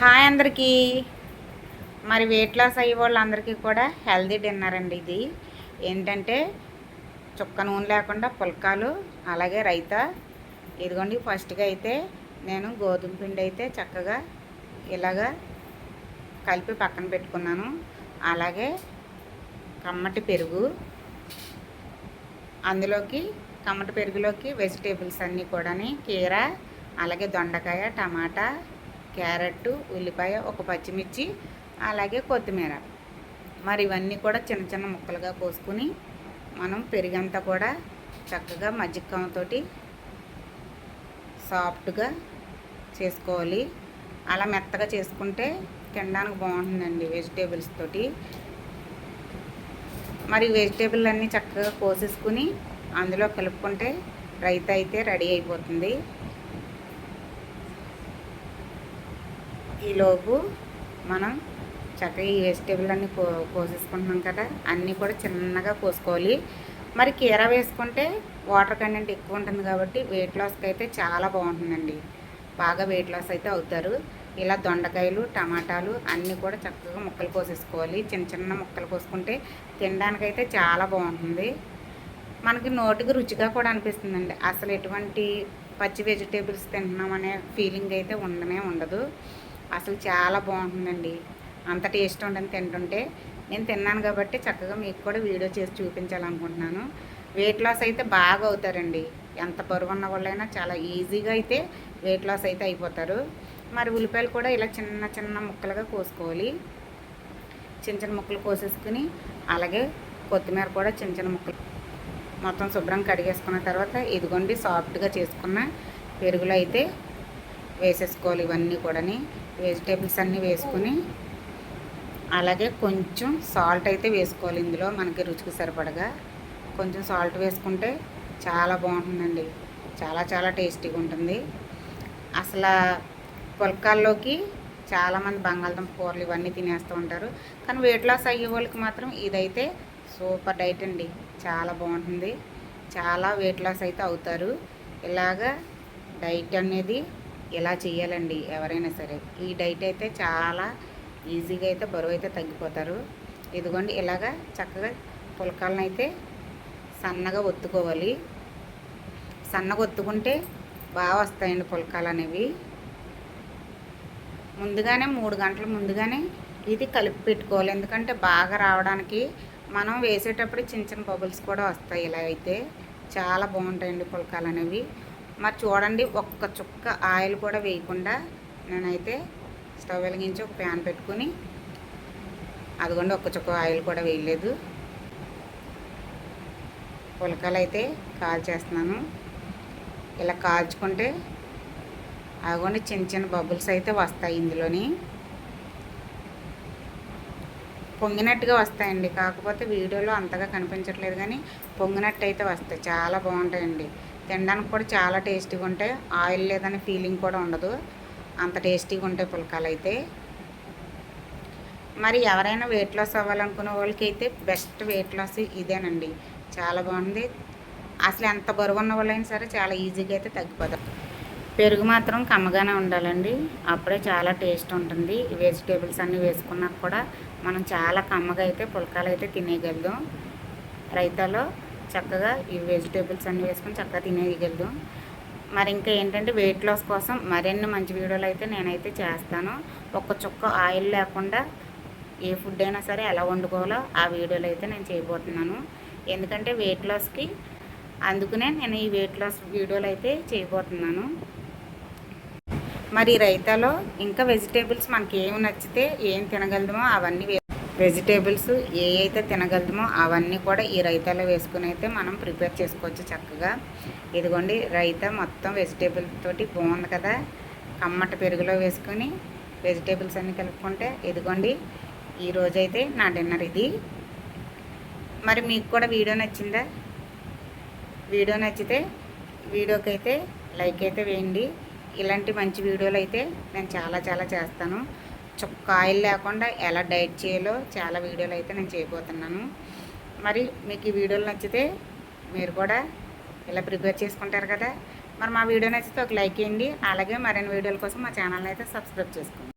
Hi అందరికీ. మరి weight loss అయ్యే వాళ్ళందరికీ కూడా హెల్దీ డిన్నర్ అండి ఇది. ఏంటంటే చుక్క నూనె లేకుండా పుల్కాలు అలాగే రైతా. ఇదిగోండి ఫస్ట్గా అయితే నేను గోధుమ పిండి అయితే చక్కగా ఇలాగా కలిపి పక్కన పెట్టుకున్నాను. అలాగే కమ్మటి పెరుగు. అందులోకి కమ్మటి పెరుగులోకి వెజిటేబుల్స్ అన్నీ కూడాని కీర అలాగే దొండకాయ టమాటా క్యారెట్ ఉల్లిపాయ ఒక పచ్చిమిర్చి అలాగే కొత్తిమీర. మరి ఇవన్నీ కూడా చిన్న చిన్న ముక్కలుగా కోసుకుని మనం పెరిగంతా కూడా చక్కగా మజ్జిగతోటి సాఫ్ట్గా చేసుకోవాలి. అలా మెత్తగా చేసుకుంటే తినడానికి బాగుంటుందండి వెజిటేబుల్స్ తోటి. మరి వెజిటేబుల్ అన్నీ చక్కగా కోసేసుకుని అందులో కలుపుకుంటే రైత అయితే రెడీ అయిపోతుంది. ఈలోపు మనం చక్కగా ఈ వెజిటేబుల్ అన్నీ కో కోసేసుకుంటున్నాం కదా అన్నీ కూడా చిన్నగా కోసుకోవాలి మరి కీర వేసుకుంటే వాటర్ కంటెంట్ ఎక్కువ ఉంటుంది కాబట్టి వెయిట్ లాస్కి అయితే చాలా బాగుంటుందండి. బాగా వెయిట్ లాస్ అయితే అవుతారు. ఇలా దొండకాయలు టమాటాలు అన్నీ కూడా చక్కగా ముక్కలు కోసేసుకోవాలి చిన్న చిన్న ముక్కలు కోసుకుంటే తినడానికైతే చాలా బాగుంటుంది. మనకి నోటికి రుచిగా కూడా అనిపిస్తుందండి. అసలు ఎటువంటి పచ్చి వెజిటేబుల్స్ తింటున్నామనే ఫీలింగ్ అయితే ఉండనే ఉండదు. అసలు చాలా బాగుంటుందండి. అంత టేస్ట్ ఉంటుంది తింటుంటే నేను తిన్నాను కాబట్టి చక్కగా మీకు కూడా వీడియో చేసి చూపించాలనుకుంటున్నాను. వెయిట్ లాస్ అయితే బాగా అవుతారండి. ఎంత బరువు ఉన్న వాళ్ళైనా చాలా ఈజీగా అయితే వెయిట్ లాస్ అయితే అయిపోతారు. మరి ఉల్లిపాయలు కూడా ఇలా చిన్న చిన్న ముక్కలుగా కోసుకోవాలి. చిన్న చిన్న ముక్కలు కోసేసుకుని అలాగే కొత్తిమీర కూడా చిన్న చిన్న ముక్కలు మొత్తం శుభ్రం కడిగేసుకున్న తర్వాత ఇదిగోండి సాఫ్ట్గా చేసుకున్న పెరుగులో అయితే వేసేసుకోవాలి ఇవన్నీ కూడాని. వెజిటేబుల్స్ అన్నీ వేసుకుని అలాగే కొంచెం సాల్ట్ అయితే వేసుకోవాలి ఇందులో మనకి రుచికి సరిపడగా. కొంచెం సాల్ట్ వేసుకుంటే చాలా బాగుంటుందండి. చాలా చాలా టేస్టీగా ఉంటుంది. అసలు పుల్కాల్లోకి చాలామంది బంగాళదుంప కూరలు ఇవన్నీ తినేస్తూ ఉంటారు. కానీ వెయిట్ లాస్ అయ్యే వాళ్ళకి మాత్రం ఇదైతే సూపర్ డైట్ అండి. చాలా బాగుంటుంది. చాలా వెయిట్ లాస్ అయితే అవుతారు. ఇలాగా డైట్ అనేది ఇలా చేయాలండి ఎవరైనా సరే. ఈ డైట్ అయితే చాలా ఈజీగా అయితే బరువు అయితే తగ్గిపోతారు. ఇదిగోండి ఇలాగా చక్కగా పులకాలను అయితే సన్నగా ఒత్తుకోవాలి. సన్నగా ఒత్తుకుంటే బాగా వస్తాయండి పులకాలు అనేవి ముందుగానే మూడు గంటల ముందుగానే ఇది కలిపి పెట్టుకోవాలి. ఎందుకంటే బాగా రావడానికి మనం వేసేటప్పుడు చిన్న చిన్న బబుల్స్ కూడా వస్తాయి ఇలా అయితే. చాలా బాగుంటాయండి పులకాలు అనేవి మరి చూడండి ఒక్క చుక్క ఆయిల్ కూడా వేయకుండా నేనైతే స్టవ్ వెలిగించి ఒక ప్యాన్ పెట్టుకుని అదిగోండి ఒక్క చుక్క ఆయిల్ కూడా వేయలేదు. పులకలు అయితే కాల్చేస్తున్నాను. ఇలా కాల్చుకుంటే అదిగోండి చిన్న చిన్న బబుల్స్ అయితే వస్తాయి ఇందులోని. పొంగినట్టుగా వస్తాయండి కాకపోతే వీడియోలో అంతగా కనిపించట్లేదు కానీ పొంగినట్టు అయితే వస్తాయి చాలా బాగుంటాయండి. తినడానికి కూడా చాలా టేస్టీగా ఉంటాయి. ఆయిల్ లేదనే ఫీలింగ్ కూడా ఉండదు. అంత టేస్టీగా ఉంటాయి పుల్కాలు అయితే. మరి ఎవరైనా వెయిట్ లాస్ అవ్వాలనుకునే వాళ్ళకి అయితే బెస్ట్ వెయిట్ లాస్ ఇదేనండి. చాలా బాగుంది. అసలు ఎంత బరువు ఉన్న వాళ్ళైనా సరే చాలా ఈజీగా అయితే తగ్గిపోతారు. పెరుగు మాత్రం కమ్మగానే ఉండాలండి. అప్పుడే చాలా టేస్ట్ ఉంటుంది. వెజిటేబుల్స్ అన్నీ వేసుకున్నాక కూడా మనం చాలా కమ్మగా అయితే పుల్కాలు అయితే తినేయగలుగుతాం. రైతాలో చక్కగా ఈ వెజిటేబుల్స్ అన్నీ వేసుకొని చక్కగా తినేయగలదు మరి ఇంకా ఏంటంటే వెయిట్ లాస్ కోసం మరిన్ని మంచి వీడియోలు అయితే నేనైతే చేస్తాను. ఒక్క చుక్క ఆయిల్ లేకుండా ఏ ఫుడ్ అయినా సరే ఎలా వండుకోవాలో ఆ వీడియోలు అయితే నేను చేయబోతున్నాను. ఎందుకంటే వెయిట్ లాస్కి అందుకనే నేను ఈ వెయిట్ లాస్ వీడియోలు అయితే చేయబోతున్నాను. మరి రైతాలో ఇంకా వెజిటేబుల్స్ మనకి ఏమి నచ్చితే ఏం తినగలమో అవన్నీ వెజిటేబుల్స్ ఏ అయితే తినగలుగుతామో అవన్నీ కూడా ఈ రైతాలో వేసుకుని అయితే మనం ప్రిపేర్ చేసుకోవచ్చు చక్కగా. ఇదిగోండి రైతా మొత్తం వెజిటేబుల్ తోటి బాగుంది కదా. కమ్మట పెరుగులో వేసుకొని వెజిటేబుల్స్ అన్నీ కలుపుకుంటే ఇదిగోండి ఈరోజైతే నా డిన్నర్ ఇది. మరి మీకు కూడా వీడియో నచ్చిందా? వీడియో నచ్చితే వీడియోకి అయితే లైక్ అయితే వేయండి. ఇలాంటి మంచి వీడియోలు అయితే నేను చాలా చాలా చేస్తాను. చుక్క ఆయిల్ లేకుండా ఎలా డైట్ చేయాలో చాలా వీడియోలు అయితే నేను చేయబోతున్నాను. మరి మీకు ఈ వీడియోలు నచ్చితే మీరు కూడా ఇలా ప్రిపేర్ చేసుకుంటారు కదా. మరి మా వీడియో నచ్చితే ఒక లైక్ చేయండి. అలాగే మరిన్ని వీడియోల కోసం మా ఛానల్ని అయితే సబ్స్క్రైబ్ చేసుకోండి.